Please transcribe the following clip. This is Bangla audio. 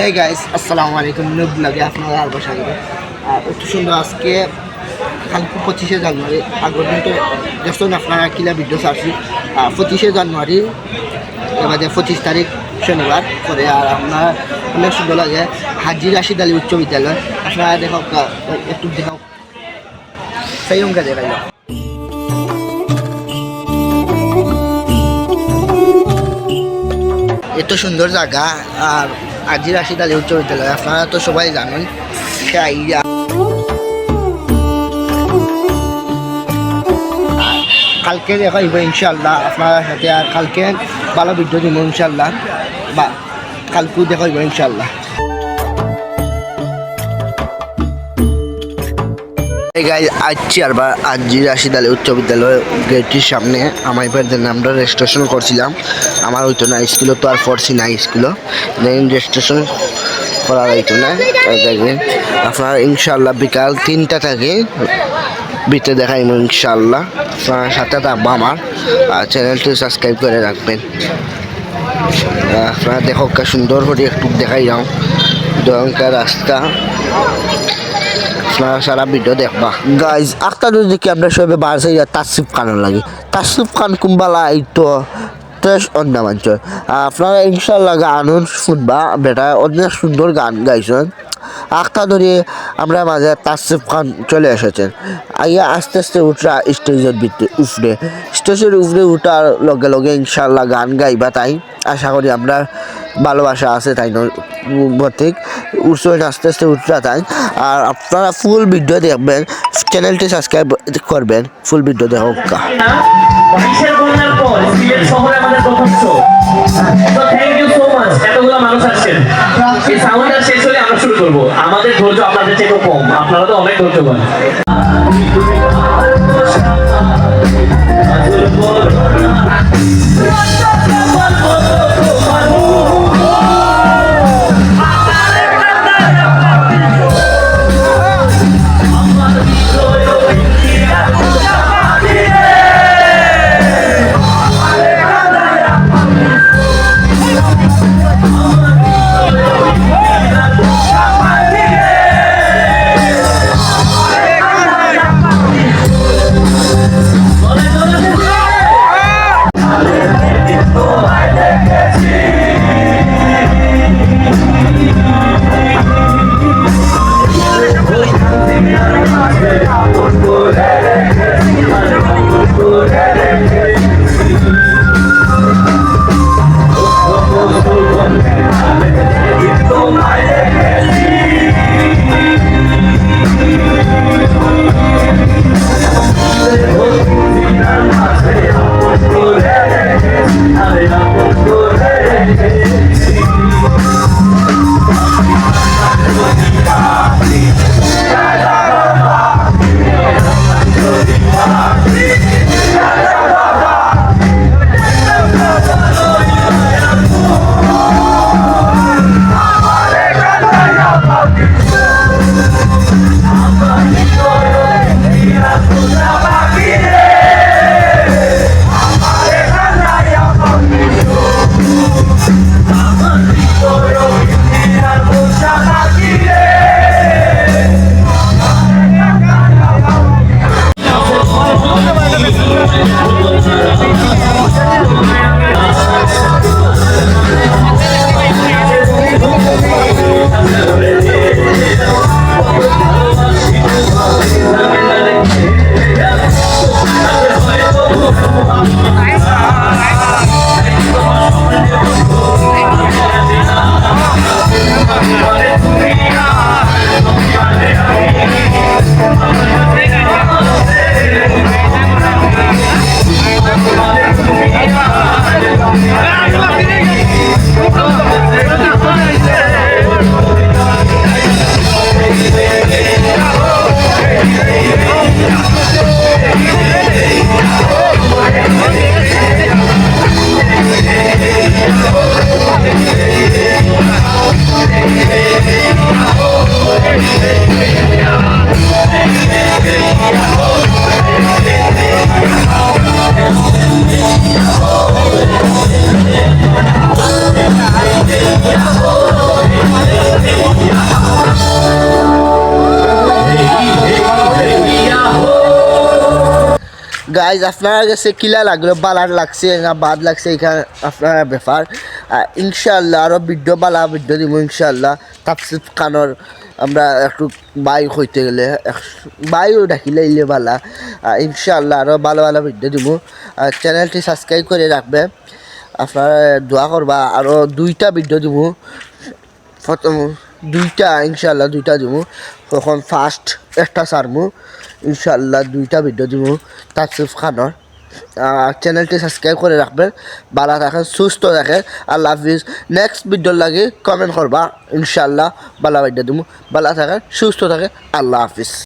হে গাইস আসসালামু আলাইকুম নুব লাগে আপনারা আর বসা একটু সুন্দর আজকে কালকে পঁচিশে জানুয়ারি আগের তো যখন আপনারা কিলা ভিডিও ছাড়ছি। পঁচিশে জানুয়ারি, এবারে পঁচিশ তারিখ, শনিবার করে আর আপনার অনেক সুন্দর লাগে, হাজি রাশিদ আলী উচ্চ বিদ্যালয়। আপনারা দেখো একটু দেখো সেই অঙ্কে দেখাইল এত সুন্দর জায়গা, আর আজি রাশিদ আলী উচ্চ বিদ্যালয়। আপনারা তো সবাই জানেন কালকে দেখা হইব ইনশাল্লাহ আপনার সাথে আর কালকে ভালো ভিডিও দিব ইনশাল্লাহ বা কালকেও দেখা হইব ইনশাল্লাহ এই গাই আজকে আরবার আজি রাশিদ আলী উচ্চ বিদ্যালয় গেটটির সামনে আমার এবার নামটা রেজিস্ট্রেশন করছিলাম। আমার হইতো না স্কুলে তো আর পড়ছি না স্কুলে দেন রেজিস্ট্রেশন করা হইতো না। আপনার ইনশাল্লাহ বিকাল তিনটা থেকে বিতে দেখাইব ইনশাল্লাহ আপনার সাথে থাকব আমার। আর চ্যানেলটি সাবস্ক্রাইব করে রাখবেন। আপনারা দেখো সুন্দর করে একটু দেখাই যাও দয়ঙ্কার রাস্তা। আপনারা সারা ভিডিও দেখবা। গাইজ আখতার যদি কি আমরা সবাই সাই তাসিফ খানের লাগে। তাসিফ খান কুম্বালা, এই তো তেস অন্যামাঞ্চল আপনারা ইনশাল্লাহ গান শুনবা, বেটা, অনেক সুন্দর গান গাইছেন। আখটা ধরে আমরা মাঝে তাসিফ খান চলে এসেছেন। আইয়া আস্তে আস্তে উঠরা স্টেজের ভিতরে, উফরে। স্টেজের উপরে উঠার লগে লগে ইনশাল্লাহ গান গাইবা তাই। আশা করি আমরা ভালোবাসা আছে তাই ঠিক উৎসব আস্তে আস্তে উঠরা তাই। আর আপনারা ফুল ভিডিও দেখবেন চ্যানেলটি সাবস্ক্রাইব করবেন ফুল ভিডিও দেখো বিশের বন্যার পর সিলেট শহরে আমাদের প্রথম শো তো থ্যাংক ইউ সো মাচ এতগুলো মানুষ আসছেন। এই সাউন্ড শেষ হলে আমরা শুরু করব। আমাদের ধৈর্য আপনাদের থেকে কম। আপনারা তো অনেক ধৈর্য পান গাইজ আপনার কাছে কিলা লাগল? বালার লাগছে, না বাদ লাগছে এখানে আপনার ব্যাপার। ইনশাল্লাহ আরও ভিডিও বালা ভিডিও দিব ইনশাল্লাহ তাপসিফ খানোর আমরা একটু বাই হইতে গেলে বাইও ডাকিলে ইলে বালা। ইনশাল্লাহ আরও ভালো ভালো ভিডিও দিব। চ্যানেলটি সাবস্ক্রাইব করে রাখবে। আপনারা দোয়া করবা আরও দুইটা ভিডিও দিব। প্রথম দুইটা ইনশাল্লাহ দুইটা দিব। তখন ফার্স্ট একটা সারমু ইনশাল্লাহ দুইটা ভিডিও দিব তাসিফ খানর চ্যানেলটি সাবস্ক্রাইব করে রাখবেন ভালো থাকেন, সুস্থ থাকেন। আল্লাহ হাফিজ। নেক্সট ভিডিওর লাগে কমেন্ট করবা ইনশাল্লাহ ভালো ভিডিও দিব। ভালো থাকেন, সুস্থ থাকে আল্লাহ হাফিজ।